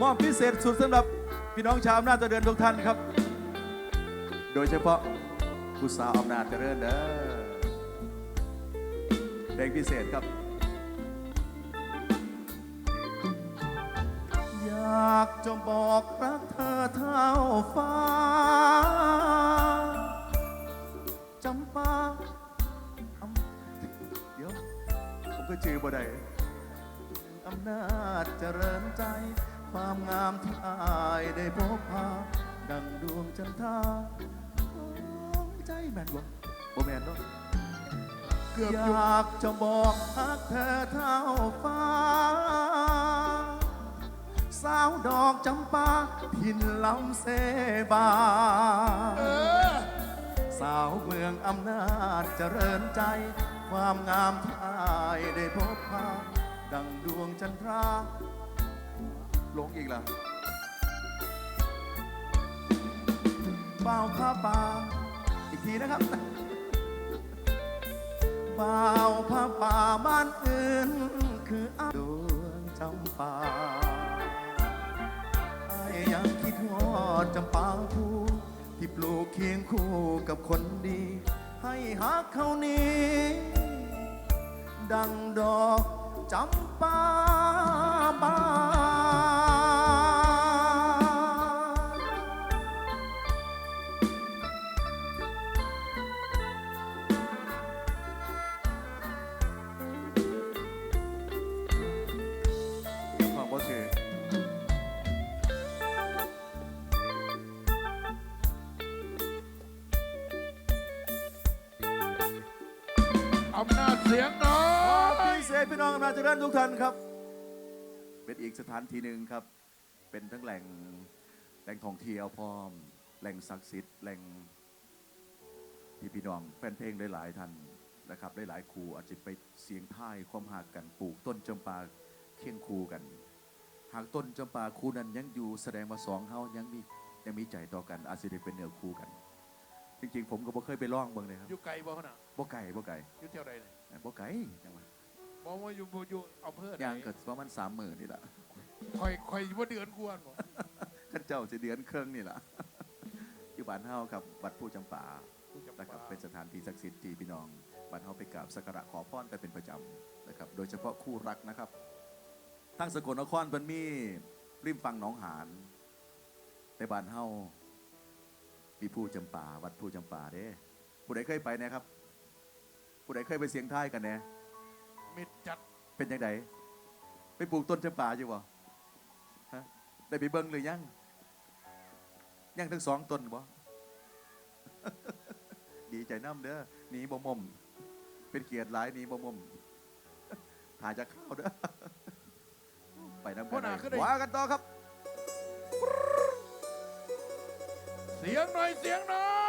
มอบพิเศษสุดสำหรับพี่น้องชาวอำนาจเจริญทุกท่านครับ โดยเฉพาะผู้สาวอำนาจเจริญเด้อเพลงพิเศษครับ อยากจะบอกรักเธอเท่าฟ้าจำปาเดี๋ยว ผมก็จือบ่ได้อำนาจเจริญใจ ความงามที่อายได้พบพาดังดวงจันทราของใจแม่นบ่บ่แม่นเนาะเกือบอยากจะบอกฮักเธอเท่าฟ้า สาวดอกจำปาพินลำเสบาเสาวเมืองอำนาจเจริญใจ ความงามที่อายได้พบพาดังดวงจันทรา ลงอีกล้วเบาผ้าป่าอีกทีนะครับเบาผ้าป่าบ้านอื่น คืออาดวงจำปาไอายยังคิดฮอดจำปาภูที่ปลูกเคียงคู่กับคนดี ให้หักเขานี้ ดังดอกจำปาบ้าน อำนาจเสียงน้อขอย พิเศษพี่น้องอำนาจเจริญทุกท่านครับ เป็นอีกสถานที่หนึ่งครับ เป็นทั้งแหล่งแหล่งท่องเที่ยวพร้อม แหล่งศักดิ์สิทธิ์แหล่งที่พี่น้องแฟนเพลงหลายๆท่านนะครับหลายๆครูอาจจะไปเสียงท่ายความหักกันปลูกต้นจำปาเคียงคูกัน หากต้นจำปาคูนั้นยังอยู่แสดงว่าสองเฮายังมียังมีใจต่อกันอาจจะได้เป็นเนื้อคู่กัน จริงๆ ผมก็บ่เคยไปล่องเบิ่งเลยครับอยู่ไกลบ่ขนาดบ่ไก่บ่ไก่อยู่เท่าไรเนี่ยบ่ไก่จังหวะบอกว่าอยู่บ่อยู่อำเภอไหนย่างเกิดประมาณสามหมื่นนี่แหละคอยคอยว่าเดือนกวนบ่ท่านเจ้าจะเดือนเครื่องนี่แหละอยู่บ้านเฮาครับวัดผู้จำปาผู้จำนะครับปาเป็นสถานที่ศักดิ์สิทธิ์ที่พี่น้องบ้านเฮาไปกราบสักการะขอพรกันเป็นประจำนะครับ โดยเฉพาะคู่รักนะครับทั้งสกลนครเพิ่นมีริมฝั่งหนองหานในบ้านเฮา มีผู้จำปาวัดผู้จำปาเด้ผู้ใดเคยไปนะครับ ผู้ใดเคยไปเสียงท้ายกันแน่มิดจัดเป็นยังไงไปปลูกต้นจำปาอยู่บ่ฮะได้ไปเบิ้งหรือยังยังทั้งสองต้นบ่ดีใจน้ำเด้อหนีบ่มม เป็นเกียรติหลายหนีบ่มมถ่ายจากข้าวเด้อไปน้ำกันเลยว่ากันต่อครับ เสียงหน่อยเสียงหน่อย